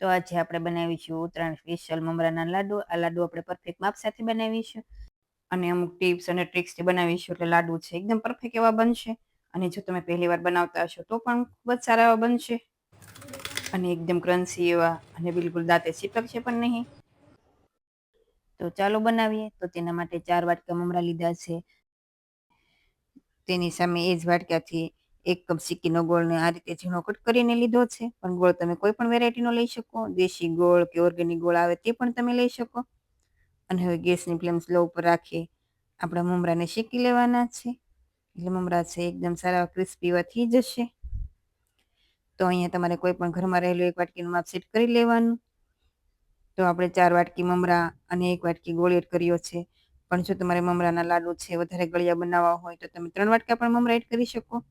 તો આજે આપણે બનાવીશું, ઉત્તરાયણ સ્પેશિયલ મમરાના લાડુ, આ લાડુ આપણે પરફેક્ટ માપ સાથે બનાવીશું. અને અમુક ટિપ્સ અને ટ્રિક્સથી બનાવીશું એટલે લાડુ છે એકદમ પરફેક્ટ એવા બનશે. અને જો તમે પહેલી વાર બનાવતા હશો તો પણ ખૂબ જ સારા એવા બનશે. અને એકદમ ક્રન્સી એવા અને બિલકુલ દાંતે છે પણ નહીં. તો ચાલો બનાવીએ. તો તેના માટે ચાર વાટકા મમરા લીધા છે. તેની સામે એ જ વાટકાથી એક કપ સિક્કીનો ગોળને આ રીતે ઝીણો કટ કરીને લીધો છે. પણ ગોળ તમે કોઈ પણ વેરાયટીનો લઈ શકો. દેશી ગોળ કે ઓર્ગેનિક ગોળ આવે તે પણ તમે લઈ શકો. અને હવે ગેસની ફ્લેમ સ્લો ઉપર રાખી આપણા મમરાને શેકી લેવાના છે. એટલે મમરા છે એકદમ સારા ક્રિસ્પી એવા થઈ જશે. તો અહીંયા તમારે કોઈ પણ ઘરમાં રહેલું એક વાટકીનું માપ સેટ કરી લેવાનું. તો આપણે ચાર વાટકી મમરા અને એક વાટકી ગોળ એડ કર્યો છે. પણ જો તમારે મમરાના લાડુ છે, વધારે ગળિયા બનાવવા હોય તો તમે ત્રણ વાટકા પણ મમરા એડ કરી શકો.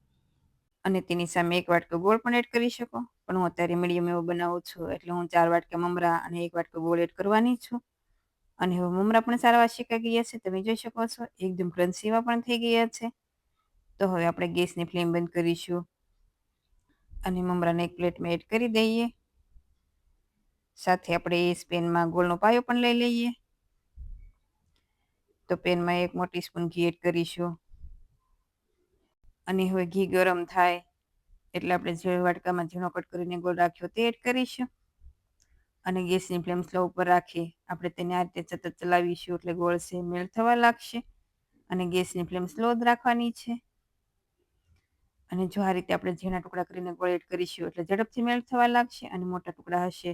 અને તેની સામે એક વાટકો ગોળ પણ એડ કરી શકો. પણ હું અત્યારે મીડિયમ એવો બનાવું છું, એટલે હું ચાર વાટકા મમરા અને એક વાટકો ગોળ એડ કરવાની છું. અને હવે મમરા પણ સારા શીખાઈ ગયા છે, તમે જોઈ શકો છો, એકદમ ક્રન્સીમાં પણ થઈ ગયા છે. તો હવે આપણે ગેસની ફ્લેમ બંધ કરીશું. અને મમરાને એક પ્લેટમાં એડ કરી દઈએ. સાથે આપણે એ પેનમાં ગોળનો પાયો પણ લઈ લઈએ. તો પેનમાં એક મોટી સ્પૂન ઘી એડ કરીશું. અને હવે ઘી ગરમ થાય, એટલે આપણે જે વાટકામાં ઝીણો કટ કરીને ગોળ રાખ્યો તે એડ કરીશું. અને ગેસની ફ્લેમ સ્લો ઉપર રાખી આપણે તેને આ રીતે સતત ચલાવીશું એટલે ગોળ છે મેળ થવા લાગશે. અને ગેસની ફ્લેમ સ્લો જ રાખવાની છે. અને જો આ રીતે આપણે ઝીણા ટુકડા કરીને ગોળ એડ કરીશું એટલે ઝડપથી મેળ થવા લાગશે અને મોટા ટુકડા હશે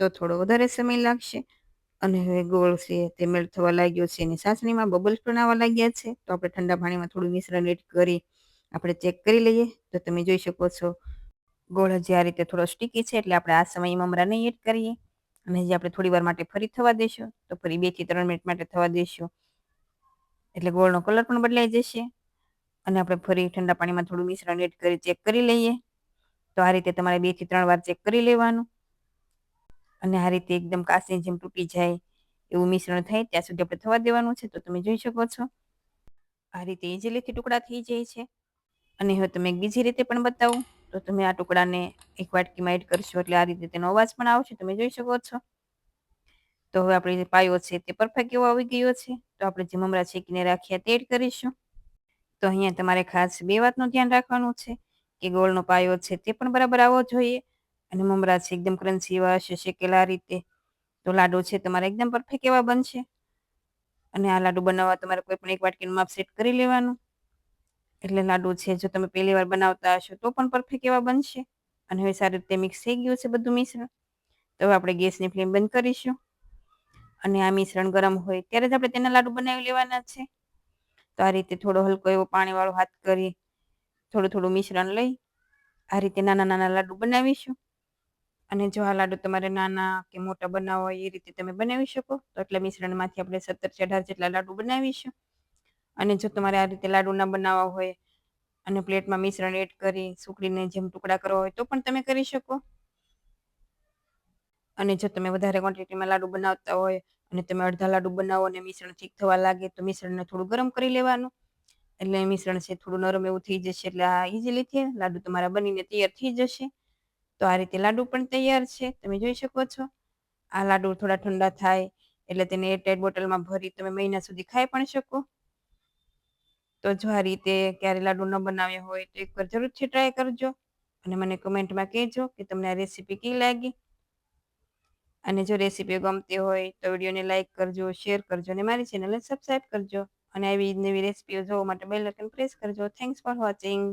તો થોડો વધારે સમય લાગશે. અને હવે ગોળ છે તે મેળ થવા લાગ્યો છે એની સાસણીમાં બબલ્સ આવવા લાગ્યા છે. તો આપણે ઠંડા પાણીમાં થોડું મિશ્રણ એડ કરી આપણે ચેક કરી લઈએ. તો તમે જોઈ શકો છો, ગોળ હજી આ રીતે થોડો સ્ટીકી છે, એટલે આપણે આ સમયે મમરા નહીં એડ કરીએ. અને હજી આપણે થોડી વાર માટે ફરી થવા દઈશું તો ફરી બેથી ત્રણ મિનિટ માટે થવા દઈશું એટલે ગોળનો કલર પણ બદલાઈ જશે. અને આપણે ફરી ઠંડા પાણીમાં થોડું મિશ્રણ એડ કરી ચેક કરી લઈએ. તો આ રીતે તમારે બેથી ત્રણ વાર ચેક કરી લેવાનું. અને આ રીતે એકદમ કાસની જેમ તૂટી જાય એવું મિશ્રણ થાય, ત્યાં સુધી આપણે થવા દેવાનું છે. તો તમે જોઈ શકો છો. આ રીતે ઇઝીલીથી ટુકડા થઈ જાય છે. અને હવે તમે બીજી રીતે પણ બતાવું. તો તમે આ ટુકડાને એક વાટકીમાં એડ કરશો એટલે આ રીતે તેનો અવાજ પણ આવશે. તમે જોઈ શકો છો. તો હવે આપણે જે પાયો છે તે પરફેક્ટ એવો આવી ગયો છે. તો આપણે જે મમરા શેકીને રાખ્યા તે એડ કરીશું. તો અહીંયા તમારે ખાસ બે વાતનું ધ્યાન રાખવાનું છે કે ગોળનો પાયો છે તે પણ બરાબર આવવો જોઈએ અને મમરા છે એકદમ ક્રન્ચી એવા હશે શેકેલા રીતે. તો લાડુ છે તમારે એકદમ પરફેક્ટ એવા બનશે. અને આ લાડુ બનાવવા તમારે કોઈ પણ એક વાટકીનું માપ સેટ કરી લેવાનું. એટલે લાડુ છે, જો તમે પહેલી વાર બનાવતા હશો તો પણ પરફેક્ટ એવા બનશે. અને હવે સારી રીતે મિક્સ થઈ ગયું છે બધું મિશ્રણ. તો હવે આપણે ગેસની ફ્લેમ બંધ કરીશું. અને આ મિશ્રણ ગરમ હોય ત્યારે જ આપણે તેના લાડુ બનાવી લેવાના છે. તો આ રીતે થોડો હલકો એવો પાણીવાળો હાથ કરી થોડું થોડું મિશ્રણ લઈ આ રીતે નાના નાના લાડુ બનાવીશું. અને જો આ લાડુ તમારે નાના કે મોટા બનાવવા હોય એ રીતે તમે બનાવી શકો. તો એટલા મિશ્રણમાંથી આપણે સત્તર અઢાર જેટલા લાડુ બનાવીશું. અને જો તમારે આ રીતે લાડુ ના બનાવવા હોય અને પ્લેટમાં મિશ્રણ એડ કરી સુકડીને જેમ ટુકડા કરવા હોય તો પણ તમે કરી શકો. અને જો તમે વધારે ક્વોન્ટિટીમાં લાડુ બનાવતા હોય અને તમે અડધા લાડુ બનાવો અને મિશ્રણ ઠીક થવા લાગે તો મિશ્રણને થોડું ગરમ કરી લેવાનું. એટલે મિશ્રણ છે થોડું નરમ એવું થઈ જશે એટલે આ ઇઝીલીથી લાડુ તમારા બનીને તૈયાર થઈ જશે. તો આ રીતે લાડુ પણ તૈયાર છે. તમે જોઈ શકો છો. આ લાડુ થોડા ઠંડા થાય એટલે તેને એરટાઈટ બોટલમાં ભરી તમે મહિના સુધી ખાઈ પણ શકો. તો જો આ રીતે ક્યારે લાડુ ન બનાવ્યા હોય તો એકવાર જરૂરથી ટ્રાય કરજો અને મને કમેન્ટમાં કહેજો કે તમને આ રેસીપી કેવી લાગી. અને જો રેસીપી ગમતી હોય તો વિડીયોને લાઇક કરજો શેર કરજો અને મારી ચેનલને સબસ્ક્રાઈબ કરજો. અને આવી નવી રેસીપીઓ જોવા માટે બેલ આઇકન પ્રેસ કરજો. Thanks for watching